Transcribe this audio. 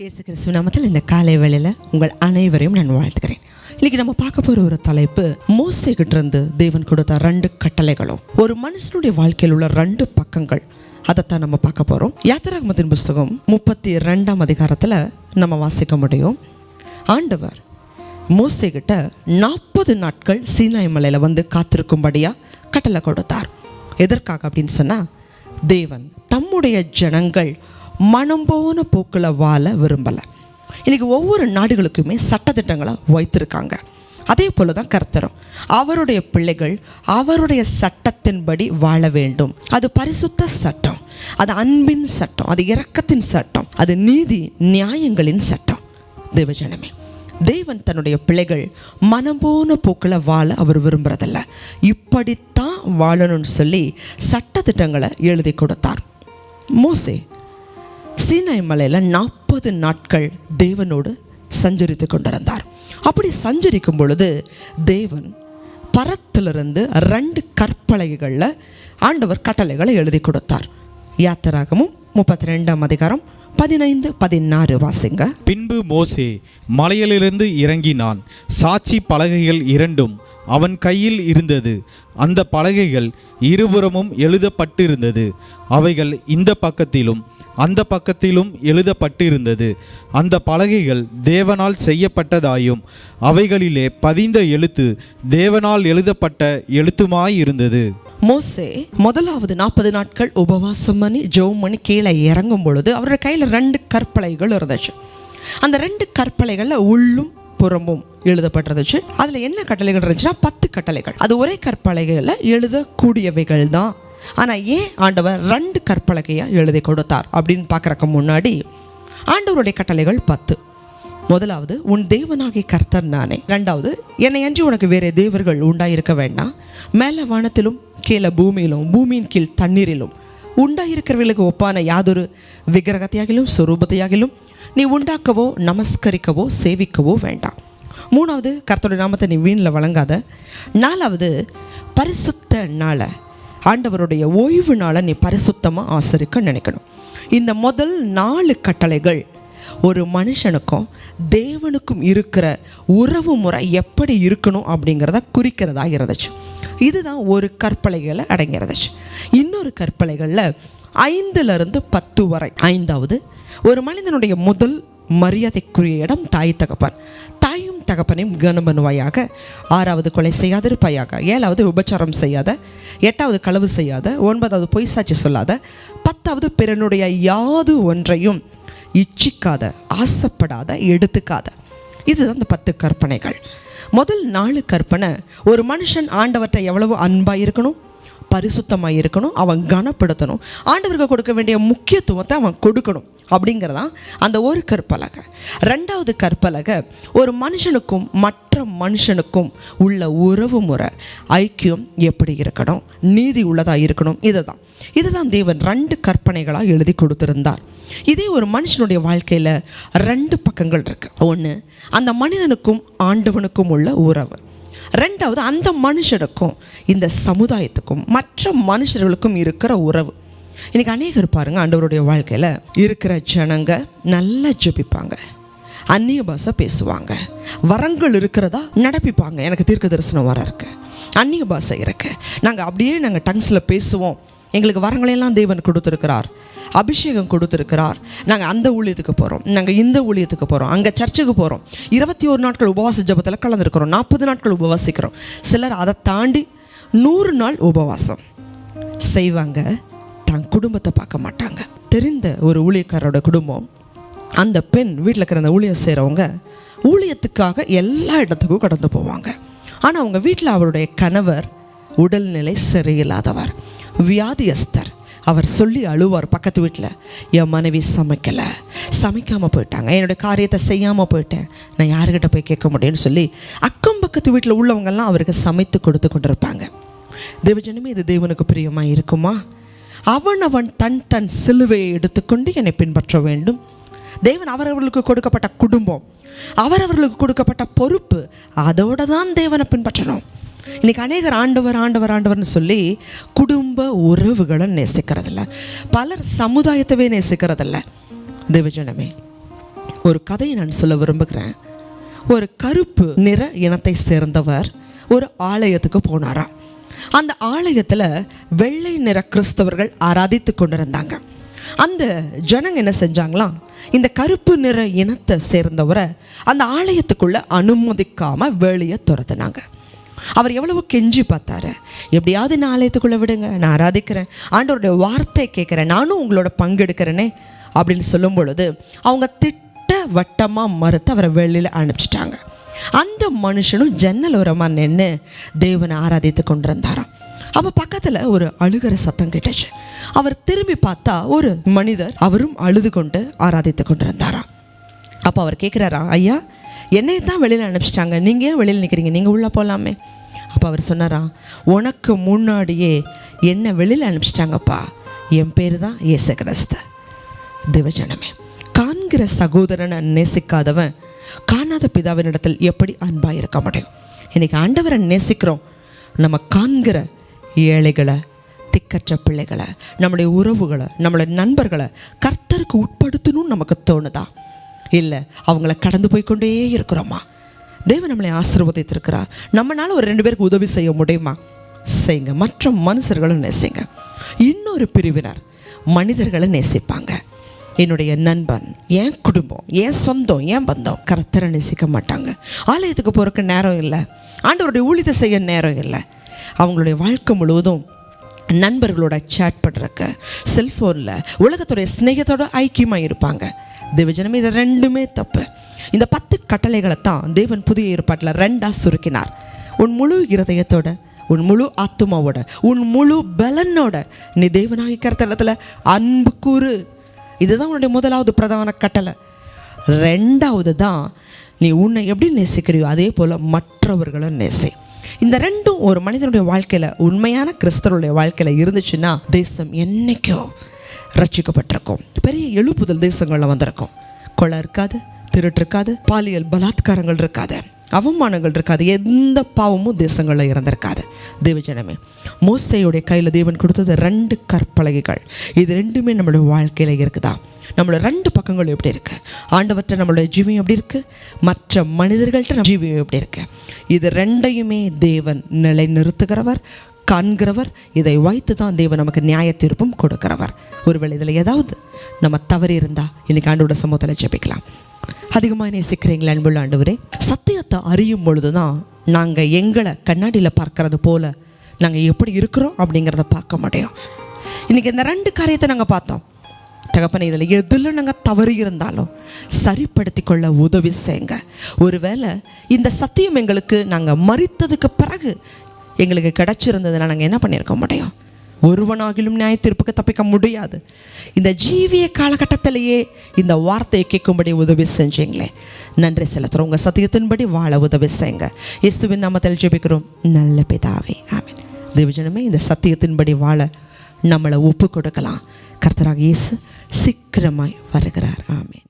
இயேசு கிறிஸ்துவ நாமத்தில் இந்த காலை வேளையில் உங்கள் அனைவரையும் நான் வாழ்த்துக்கிறேன் இன்னைக்கு நம்ம பார்க்க போற ஒரு தலைப்பு மோசை கிட்ட இருந்து தேவன் கொடுத்த ரெண்டு கட்டளைகளும். ஒரு மனுஷனுடைய வாழ்க்கையில் உள்ள ரெண்டு பக்கங்கள். அதைத்தான் நம்ம பார்க்க போறோம். யாத்திராகமத்தின் புஸ்தகம் முப்பத்தி ரெண்டாம் அதிகாரத்தில் நம்ம வாசிக்க முடியும். ஆண்டவர் மோசை கிட்ட நாற்பது நாட்கள் சீனாய் மலையில் வந்து காத்திருக்கும்படியாக கட்டளை கொடுத்தார். எதற்காக அப்படின்னு சொன்னா தேவன் தம்முடைய ஜனங்கள் மனம் போன போக்கில் வாழ விரும்பலை. இன்றைக்கி ஒவ்வொரு நாடுகளுக்குமே சட்டத்திட்டங்களை வைத்திருக்காங்க. அதே போல தான் கர்த்தரும். அவருடைய பிள்ளைகள் அவருடைய சட்டத்தின்படி வாழ வேண்டும். அது பரிசுத்த சட்டம். அது அன்பின் சட்டம். அது இரக்கத்தின் சட்டம். அது நீதி நியாயங்களின் சட்டம். தேவஜனமே தேவன் தன்னுடைய பிள்ளைகள் மனம் போன போக்கில் வாழ அவர் விரும்புறதில்ல. இப்படித்தான் வாழணும்னு சொல்லி சட்டத்திட்டங்களை எழுதி கொடுத்தார். மோசே சீனாய் மலையில் நாற்பது நாட்கள் தேவனோடு சஞ்சரித்து கொண்டிருந்தார். அப்படி சஞ்சரிக்கும் பொழுது தேவன் பரத்திலிருந்து ரெண்டு கற்பலகைகளில் ஆண்டவர் கட்டளைகளை எழுதி கொடுத்தார். யாத்திராகமும் முப்பத்தி ரெண்டாம் அதிகாரம் பதினைந்து பதினாறு வாசிங்க. பின்பு மோசே மலையிலிருந்து இறங்கினான். சாட்சி பலகைகள் இரண்டும் அவன் கையில் இருந்தது. அந்த பலகைகள் இருபுறமும் எழுதப்பட்டிருந்தது. அவைகள் இந்த பக்கத்திலும் அந்த பக்கத்திலும் எழுதப்பட்டிருந்தது. அந்த பலகைகள் தேவனால் செய்யப்பட்டதாயும் அவைகளிலே பதிந்த எழுத்து தேவனால் எழுதப்பட்ட எழுத்துமாயிருந்தது. மோசே முதலாவது நாற்பது நாட்கள் உபவாசம் பண்ணி ஜெபம் பண்ணி கீழே இறங்கும் பொழுது அவருடைய கையில் ரெண்டு கற்பலைகள் இருந்துச்சு. அந்த ரெண்டு கற்பலைகளில் உள்ளும் புறமும் எழுதப்பட்டிருந்துச்சு அதில் என்ன கட்டளைகள் இருந்துச்சுன்னா பத்து கட்டளைகள். அது ஒரே கற்பலகையில் எழுதக்கூடியவைகள் தான். ஆனால் ஏன் ஆண்டவர் ரெண்டு கற்பலகையாக எழுதி கொடுத்தார் அப்படின்னு பார்க்குறக்கு முன்னாடி ஆண்டவருடைய கட்டளைகள் பத்து. முதலாவது உன் தேவனாகி கர்த்தர் நானே. ரெண்டாவது என்னை அன்றி உனக்கு வேறு தேவர்கள் உண்டாயிருக்க வேண்டாம். மேலே வானத்திலும் கீழே பூமியிலும் பூமியின் கீழ் தண்ணீரிலும் உண்டாயிருக்கிறவர்களுக்கு ஒப்பான யாதொரு விக்கிரகத்தையாகிலும் சொரூபத்தையாகிலும் நீ உண்டாக்கவோ நமஸ்கரிக்கவோ சேவிக்கவோ வேண்டாம். மூணாவது கர்த்தருடைய நாமத்தை நீ வீணில் வழங்காத. நாலாவது பரிசுத்த நாளை ஆண்டவருடைய ஓய்வு நாளை நீ பரிசுத்தமாக ஆசரிக்க நினைக்கணும். இந்த முதல் நாலு கட்டளைகள் ஒரு மனுஷனுக்கும் தேவனுக்கும் இருக்கிற உறவு முறை எப்படி இருக்கணும் அப்படிங்கிறத குறிக்கிறதா இருந்துச்சு. இதுதான் ஒரு கற்பலைகளை அடங்கிறதுச்சு இன்னொரு கற்பலைகளில் ஐந்துலேருந்து பத்து வரை ஐந்தாவது ஒரு மனிதனுடைய முதல் மரியாதைக்குரிய இடம் தாய் தகப்பன். தாயும் தகப்பனையும் கனம் பண்ணுவாயாக. ஆறாவது கொலை செய்யாதிருப்பாயாக ஏழாவது உபச்சாரம் செய்யாத எட்டாவது களவு செய்யாத ஒன்பதாவது பொய் சாட்சி சொல்லாத பத்தாவது பிறனுடைய யாது ஒன்றையும் இச்சிக்காத ஆசைப்படாத எடுத்துக்காத. இதுதான் அந்த பத்து கற்பனைகள். முதல் நாலு கற்பனை ஒரு மனுஷன் ஆண்டவற்றை எவ்வளவு அன்பாக இருக்கணும் பரிசுத்தமாக இருக்கணும் அவன் கனப்படுத்தணும். ஆண்டவருக்கு கொடுக்க வேண்டிய முக்கியத்துவத்தை அவன் கொடுக்கணும். அப்படிங்கிறதான் அந்த ஒரு கற்பலகை. ரெண்டாவது கற்பலகை ஒரு மனுஷனுக்கும் மற்ற மனுஷனுக்கும் உள்ள உறவு முறை ஐக்கியம் எப்படி இருக்கணும் நீதி உள்ளதாக இருக்கணும் இதுதான். இதுதான் தேவன் ரெண்டு கற்பனைகளாக எழுதி கொடுத்திருந்தார். இதே ஒரு மனுஷனுடைய வாழ்க்கையில் ரெண்டு பக்கங்கள் இருக்கு. ஒன்று அந்த மனிதனுக்கும் ஆண்டவனுக்கும் உள்ள உறவு. ரெண்டாவது அந்த மனுஷனுக்கும் இந்த சமுதாயத்துக்கும் மற்ற மனுஷர்களுக்கும் இருக்கிற உறவு. இன்றைக்கி அநேகர் பாருங்கள் ஆண்டவருடைய வாழ்க்கையில் இருக்கிற ஜனங்க நல்லா ஜெபிப்பாங்க. அந்நிய பாஷை பேசுவாங்க. வரங்கள் இருக்கிறதா நடப்பிப்பாங்க. எனக்கு தீர்க்க தரிசனம் வர இருக்கு. அந்நிய பாஷை இருக்கு. நாங்கள் அப்படியே நாங்கள் டங்ஸில் பேசுவோம். எங்களுக்கு வரங்களையெல்லாம் தேவன் கொடுத்துருக்கிறார். அபிஷேகம் கொடுத்துருக்கிறார். நாங்கள் அந்த ஊழியத்துக்கு போகிறோம் நாங்கள் இந்த ஊழியத்துக்கு போகிறோம் அங்கே சர்ச்சுக்கு போகிறோம் இருபத்தி ஒரு நாட்கள் உபவாச ஜபத்தில் கலந்துருக்கிறோம். நாற்பது நாட்கள் உபவாசிக்கிறோம். சிலர் அதை தாண்டி நூறு நாள் உபவாசம் செய்வாங்க. தன் குடும்பத்தை பார்க்க மாட்டாங்க. தெரிந்த ஒரு ஊழியக்காரரோட குடும்பம் அந்த பெண் வீட்டில் இருக்கிற அந்த ஊழியம் செய்கிறவங்க ஊழியத்துக்காக எல்லா இடத்துக்கும் கடந்து போவாங்க. ஆனால் அவங்க வீட்டில் அவருடைய கணவர் உடல்நிலை சரியில்லாதவர். வியாதியஸ்தர். அவர் சொல்லி அழுவார் பக்கத்து வீட்டில் என் மனைவி சமைக்கலை. சமைக்காமல் போயிட்டாங்க. என்னுடைய காரியத்தை செய்யாமல் போயிட்டேன். நான் யாருக்கிட்ட போய் கேட்க முடியும்னு சொல்லி அக்கம் பக்கத்து வீட்டில் உள்ளவங்கெல்லாம் அவருக்கு சமைத்து கொடுத்து கொண்டிருப்பாங்க. தேவஜனமே இது தேவனுக்கு பிரியமாக இருக்குமா? அவன் அவன் தன் தன் சிலுவையை எடுத்துக்கொண்டு என்னை பின்பற்ற வேண்டும். தேவன் அவரவர்களுக்கு கொடுக்கப்பட்ட குடும்பம் அவரவர்களுக்கு கொடுக்கப்பட்ட பொறுப்பு அதோடு தான் தேவனை பின்பற்றணும். இன்னைக்கு அநேகர் ஆண்டவர் ஆண்டவர் ஆண்டவர்னு சொல்லி குடும்ப உறவுகளை நேசிக்கிறதில்ல. பலர் சமுதாயத்தவே நேசிக்கிறதில்ல. தேவஜனமே ஒரு கதையை நான் சொல்ல விரும்புகிறேன். ஒரு கருப்பு நிற இனத்தை சேர்ந்தவர் ஒரு ஆலயத்துக்கு போனாராம் அந்த ஆலயத்தில் வெள்ளை நிற கிறிஸ்தவர்கள் ஆராதித்து கொண்டிருந்தாங்க. அந்த ஜனங்க என்ன செஞ்சாங்களாம் இந்த கருப்பு நிற இனத்தை சேர்ந்தவரை அந்த ஆலயத்துக்குள்ள அனுமதிக்காமல் வெளியே துரத்துனாங்க. அவர் எவ்வளவோ கெஞ்சி பார்த்தாரு. எப்படியாவது நான் ஆலயத்துக்குள்ளே விடுங்க நான் ஆராதிக்கிறேன். ஆண்டவருடைய வார்த்தை கேட்குறேன் நானும் உங்களோட பங்கெடுக்கிறேனே அப்படின்னு சொல்லும் பொழுது அவங்க திட்ட வட்டமாக மறுத்து அவரை வெளியில் அனுப்பிச்சிட்டாங்க. அந்த மனுஷனும் ஜன்னல் ஓரமாக நின்று தேவனை ஆராதித்து கொண்டிருந்தாராம். அப்போ பக்கத்தில் ஒரு அழுகிற சத்தம் கேட்டுச்சு. அவர் திரும்பி பார்த்தா ஒரு மனிதர் அவரும் அழுது கொண்டு ஆராதித்து கொண்டிருந்தாராம். அப்போ அவர் கேட்குறாரா ஐயா என்னையை தான் வெளியில் அனுப்பிச்சிட்டாங்க. நீங்கள் ஏன் வெளியில் நிற்கிறீங்க நீங்கள் உள்ளே போகலாமே அப்போ அவர் சொன்னாரா உனக்கு முன்னாடியே என்னை வெளியில் அனுப்பிச்சிட்டாங்கப்பா. என் பேர் தான் இயேசு கிறிஸ்து. தேவஜனமே காண்கிற சகோதரனை நேசிக்காதவன் காணாத பிதாவினிடத்தில் எப்படி அன்பாக இருக்க முடியும்? இன்றைக்கி ஆண்டவரை நேசிக்கிறோம். நம்ம காண்கிற ஏழைகளை திக்கற்ற பிள்ளைகளை நம்முடைய உறவுகளை நம்மளுடைய நண்பர்களை கர்த்தருக்கு உட்படுத்தணும்னு நமக்கு தோணுதா? இல்லை அவங்கள கடந்து போய் கொண்டே இருக்கிறோமா தேவன் நம்மளை ஆசீர்வதித்திருக்கிறார். நம்மளால் ஒரு ரெண்டு பேருக்கு உதவி செய்ய முடியுமா? செய்யுங்க மற்ற மனுஷர்களும் நேசிங்க. இன்னொரு பிரிவினர் மனிதர்களை நேசிப்பாங்க. என்னுடைய நண்பன் என் குடும்பம் என் சொந்தம் என் பந்தம் கரத்தரை நேசிக்க மாட்டாங்க. ஆலயத்துக்கு போகிறக்கு நேரம் இல்லை. ஆண்டவருடைய ஊழியத்தை செய்ய நேரம் இல்லை. அவங்களுடைய வாழ்க்கை முழுவதும் நண்பர்களோட சேட் பண்ணுறக்க செல்ஃபோனில் உலகத்துடைய சிநேகத்தோட ஐக்கியமாக இருப்பாங்க. தேவஜனமே இது ரெண்டுமே தப்பு. இந்த பத்து கட்டளைகளை தான் தேவன் புதிய ஏற்பாட்டில் ரெண்டாக சுருக்கினார். உன் முழு இருதயத்தோட உன் முழு ஆத்துமாவோட உன் முழு பலனோட நீ தேவனாகி கருத்தளத்தில் அன்பு கூறு. இதுதான் உன்னுடைய முதலாவது பிரதான கட்டளை. ரெண்டாவது தான் நீ உன்னை எப்படி நேசிக்கிறியோ அதே போல் மற்றவர்களும் நேசி. இந்த ரெண்டும் ஒரு மனிதனுடைய வாழ்க்கையில் உண்மையான கிறிஸ்தவருடைய வாழ்க்கையில் இருந்துச்சுன்னா தேசம் என்றைக்கோ ரட்சிக்கப்பட்டிருக்கும். பெரிய எழுப்புதல் தேசங்களில் வந்திருக்கும். கொலை இருக்காது திருட்டு இருக்காது பாலியல் பலாத்காரங்கள் இருக்காது அவமானங்கள் இருக்காது எந்த பாவமும் தேசங்களில் இருந்திருக்காது தேவஜனமே மோசையுடைய கையில் தேவன் கொடுத்தது ரெண்டு கற்பலகைகள். இது ரெண்டுமே நம்மளுடைய வாழ்க்கையில் இருக்குதா? நம்மளோட ரெண்டு பக்கங்களும் எப்படி இருக்கு? ஆண்டவற்ற நம்மளுடைய ஜீவியம் எப்படி இருக்கு? மற்ற மனிதர்கள்ட்ட நம்ம ஜீவியம் எப்படி இருக்கு? இது ரெண்டையுமே தேவன் நிலை நிறுத்துகிறவர் காண்கிறவர் இதை வைத்து தான் தேவன் நமக்கு நியாய தீர்ப்பும் கொடுக்கிறவர். ஒருவேளை இதில் ஏதாவது நம்ம தவறி இருந்தா இன்னைக்கு ஆண்டோட சமூகத்தில் ஜெபிக்கலாம். அதிகமாக நேசிக்கிறீங்களா அன்புள்ள ஆண்டவரே. சத்தியத்தை அறியும் பொழுது தான் நாங்கள் எங்களை கண்ணாடியில் பார்க்கறது போல நாங்கள் எப்படி இருக்கிறோம் அப்படிங்கிறத பார்க்க முடியும். இன்றைக்கி இந்த ரெண்டு காரியத்தை நாங்கள் பார்த்தோம். தகப்பனை இதில் எதில் நாங்கள் தவறு இருந்தாலும் சரிப்படுத்தி கொள்ள உதவி செய்யுங்க. ஒருவேளை இந்த சத்தியம் எங்களுக்கு நாங்கள் மறித்ததுக்கு பிறகு எங்களுக்கு கிடைச்சிருந்ததுன்னா நாங்கள் என்ன பண்ணியிருக்க முடியும்? ஒருவனாகிலும் நியாய தீர்ப்புக்கு தப்பிக்க முடியாது. இந்த ஜீவிய காலகட்டத்திலேயே இந்த வார்த்தையை கேட்கும்படி உதவி செஞ்சீங்களே. நன்றி செலுத்துகிறோம் உங்கள் சத்தியத்தின்படி வாழ உதவி செய்யுங்க. இயேசுவின் நாமத்தில் ஜெபிக்கிறோம். நல்ல பிதாவே. ஆமீன். தேவஜனமே இந்த சத்தியத்தின்படி வாழ நம்மளை ஒப்பு கொடுக்கலாம் கர்த்தராக இயேசு சீக்கிரமாய் வருகிறார். ஆமீன்.